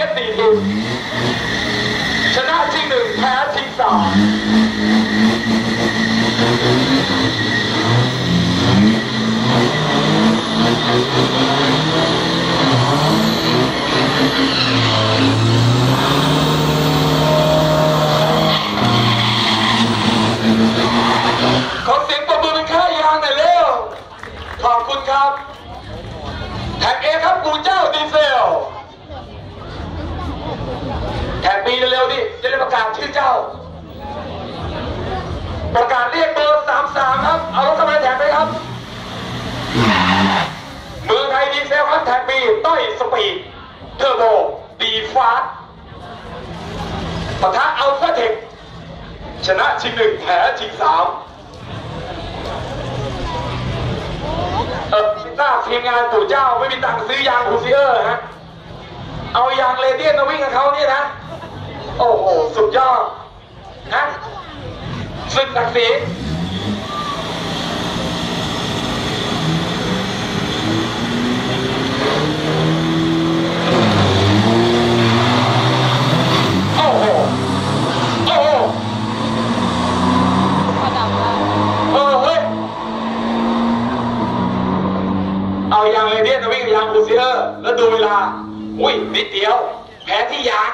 ยติลุนชนะทีหนึ่งแพ้ทีสองขอเสียงปรบมือเป็นค่ายางหน่อยเร็ว ขอบคุณครับ แท็กบีเร็วๆดิจะได้ประกาศชื่อเจ้า ประกาศเรียกเบอร์สามสามครับ เอารถเข้ามาแท็กไปครับ เมืองไทยดีเซลครับแท็กบีต้อยสปีดเทอร์โบดีฟาสปะทะอัลฟาเทคชนะชิงหนึ่งแพ้ชิงสามเออทราทีมงานปู่เจ้าไม่มีตังค์ซื้อยางฮูซิเออร์ฮะ เอเดียนมาวิ่งกับเขาเนี่ยนะ โอ้โห สุดยอดนะศึกศักดิ์ศรีโอ้โหโอ้โหเออเฮ้ยเอายางเรเดียนมาวิ่งยางบูซิเออร์แล้วดูเวลา อุ้ยนิดเดียว แพ้ที่ยาง